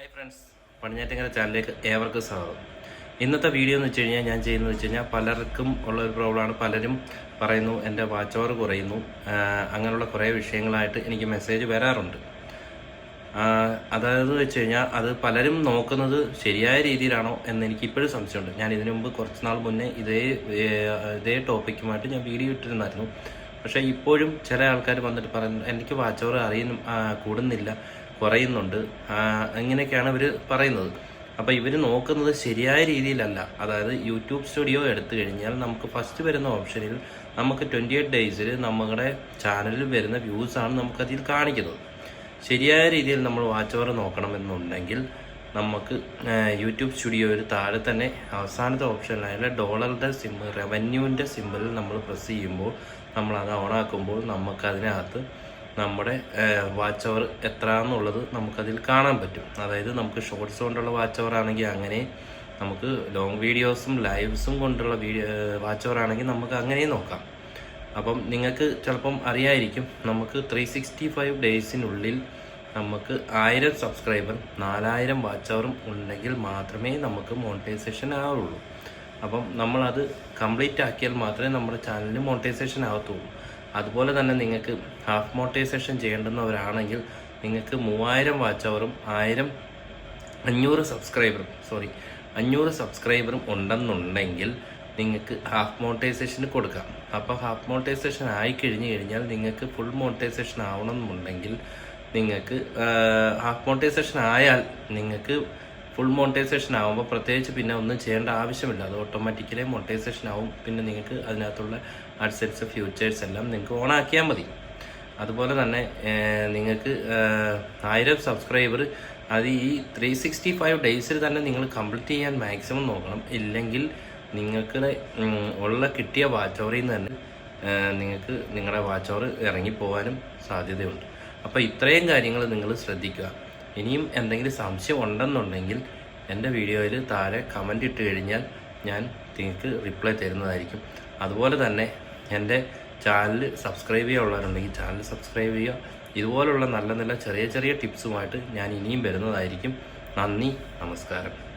Hi friends പണിഞ്ഞാറ്റങ്ങര ചാനലിലേക്ക് ഏവർക്കും സ്വാഗതം. ഇന്നത്തെ വീഡിയോ എന്ന് വെച്ച് കഴിഞ്ഞാൽ ഞാൻ ചെയ്യുന്നത് വെച്ച് കഴിഞ്ഞാൽ പലർക്കും ഉള്ള ഒരു പ്രോബ്ലമാണ് പലരും പറയുന്നു എന്റെ വാച്ച് അവർ കുറയുന്നു. അങ്ങനെയുള്ള കുറേ വിഷയങ്ങളായിട്ട് എനിക്ക് മെസ്സേജ് വരാറുണ്ട്. അതായത് വെച്ച് കഴിഞ്ഞാൽ അത് പലരും നോക്കുന്നത് ശരിയായ രീതിയിലാണോ എന്ന് എനിക്ക് ഇപ്പോഴും സംശയമുണ്ട്. ഞാൻ ഇതിനു മുമ്പ് കുറച്ച് നാൾ മുന്നേ ഇതേ ഇതേ ടോപ്പിക്കുമായിട്ട് ഞാൻ വീഡിയോ ഇട്ടിരുന്നായിരുന്നു. പക്ഷേ ഇപ്പോഴും ചില ആൾക്കാർ വന്നിട്ട് പറയുന്നു എനിക്ക് വാച്ച് അവർ അറിയുന്നു കൂടുന്നില്ല. കുറയുന്നുണ്ട് അങ്ങനെയൊക്കെയാണ് ഇവർ പറയുന്നത്. അപ്പോൾ ഇവർ നോക്കുന്നത് ശരിയായ രീതിയിലല്ല. അതായത് യൂട്യൂബ് സ്റ്റുഡിയോ എടുത്തു കഴിഞ്ഞാൽ നമുക്ക് ഫസ്റ്റ് വരുന്ന ഓപ്ഷനിൽ നമുക്ക് ട്വന്റി എയ്റ്റ് ഡേയ്സിൽ നമ്മുടെ ചാനലിൽ വരുന്ന വ്യൂസാണ് നമുക്കതിൽ കാണിക്കുന്നത്. ശരിയായ രീതിയിൽ നമ്മൾ വാച്ച് അവർ നോക്കണമെന്നുണ്ടെങ്കിൽ നമുക്ക് യൂട്യൂബ് സ്റ്റുഡിയോയിൽ താഴെ തന്നെ അവസാനത്തെ ഓപ്ഷനിലായ ഡോളറുടെ സിമ്പ് റവന്യൂവിന്റെ സിമ്പിളിൽ നമ്മൾ പ്രസ് ചെയ്യുമ്പോൾ നമ്മൾ അത് ഓണാക്കുമ്പോൾ നമുക്ക് അതിനകത്ത് നമ്മുടെ വാച്ച് അവർ എത്ര എന്നുള്ളത് നമുക്കതിൽ കാണാൻ പറ്റും. അതായത് നമുക്ക് ഷോർട്സ് കൊണ്ടുള്ള വാച്ച് അവർ ആണെങ്കിൽ അങ്ങനെ നമുക്ക് ലോങ് വീഡിയോസും ലൈവ്സും കൊണ്ടുള്ള വീഡിയോ വാച്ച് അവർ ആണെങ്കിൽ നമുക്ക് അങ്ങനെയും നോക്കാം. അപ്പം നിങ്ങൾക്ക് ചിലപ്പം അറിയായിരിക്കും നമുക്ക് ത്രീ സിക്സ്റ്റി ഫൈവ് ഡേയ്സിനുള്ളിൽ നമുക്ക് ആയിരം സബ്സ്ക്രൈബർ നാലായിരം വാച്ച് അവറും ഉണ്ടെങ്കിൽ മാത്രമേ നമുക്ക് മോണിറ്റൈസേഷൻ ആവുള്ളൂ. അപ്പം നമ്മളത് കംപ്ലീറ്റ് ആക്കിയാൽ മാത്രമേ നമ്മുടെ ചാനലിന് മോണിറ്റൈസേഷൻ ആകത്തുള്ളൂ അതുപോലെ തന്നെ നിങ്ങൾക്ക് ഹാഫ് മോട്ടൈസേഷൻ ചെയ്യേണ്ടുന്നവരാണെങ്കിൽ നിങ്ങൾക്ക് മൂവായിരം വാച്ച് അവറും ആയിരം അഞ്ഞൂറ് സബ്സ്ക്രൈബറും സോറി അഞ്ഞൂറ് സബ്സ്ക്രൈബറും ഉണ്ടെന്നുണ്ടെങ്കിൽ നിങ്ങൾക്ക് ഹാഫ് മോട്ടൈസേഷന് കൊടുക്കാം. അപ്പോൾ ഹാഫ് മോട്ടൈസേഷൻ ആയി കഴിഞ്ഞ് കഴിഞ്ഞാൽ നിങ്ങൾക്ക് ഫുൾ മോട്ടൈസേഷൻ ആവണമെന്നുണ്ടെങ്കിൽ നിങ്ങൾക്ക് ഹാഫ് മോട്ടൈസേഷൻ ആയാൽ നിങ്ങൾക്ക് ഫുൾ മോണിറ്റൈസേഷൻ ആകുമ്പോൾ പ്രത്യേകിച്ച് പിന്നെ ഒന്നും ചെയ്യേണ്ട ആവശ്യമില്ല. അത് ഓട്ടോമാറ്റിക്കലി മോണിറ്റൈസേഷൻ ആവും. പിന്നെ നിങ്ങൾക്ക് അതിനകത്തുള്ള അഡ്സെറ്റ്സ് ഫ്യൂച്ചേഴ്സ് എല്ലാം നിങ്ങൾക്ക് ഓൺ ആക്കിയാൽ മതി. അതുപോലെ തന്നെ നിങ്ങൾക്ക് ആയിരം സബ്സ്ക്രൈബർ അത് ഈ ത്രീ സിക്സ്റ്റി ഫൈവ് ഡേയ്സിൽ തന്നെ നിങ്ങൾ കംപ്ലീറ്റ് ചെയ്യാൻ മാക്സിമം നോക്കണം. ഇല്ലെങ്കിൽ നിങ്ങൾക്ക് ഉള്ള കിട്ടിയ വാച്ച് ഓവറിൽ നിന്ന് തന്നെ നിങ്ങൾക്ക് നിങ്ങളുടെ വാച്ച് ഓവർ ഇറങ്ങിപ്പോകാനും സാധ്യതയുണ്ട്. അപ്പോൾ ഇത്രയും കാര്യങ്ങൾ നിങ്ങൾ ശ്രദ്ധിക്കുക. ഇനിയും എന്തെങ്കിലും സംശയം ഉണ്ടെന്നുണ്ടെങ്കിൽ എന്റെ വീഡിയോയിൽ താഴെ കമന്റ് ഇട്ട് കഴിഞ്ഞാൽ ഞാൻ നിങ്ങൾക്ക് റിപ്ലൈ തരുന്നതായിരിക്കും. അതുപോലെ തന്നെ എന്റെ ചാനൽ സബ്സ്ക്രൈബ് ചെയ്യാനുള്ളവരുണ്ടെങ്കിൽ ചാനൽ സബ്സ്ക്രൈബ് ചെയ്യുക. ഇതുപോലുള്ള നല്ല നല്ല ചെറിയ ചെറിയ ടിപ്സുമായിട്ട് ഞാൻ ഇനിയും വരുന്നതായിരിക്കും. നന്ദി നമസ്കാരം.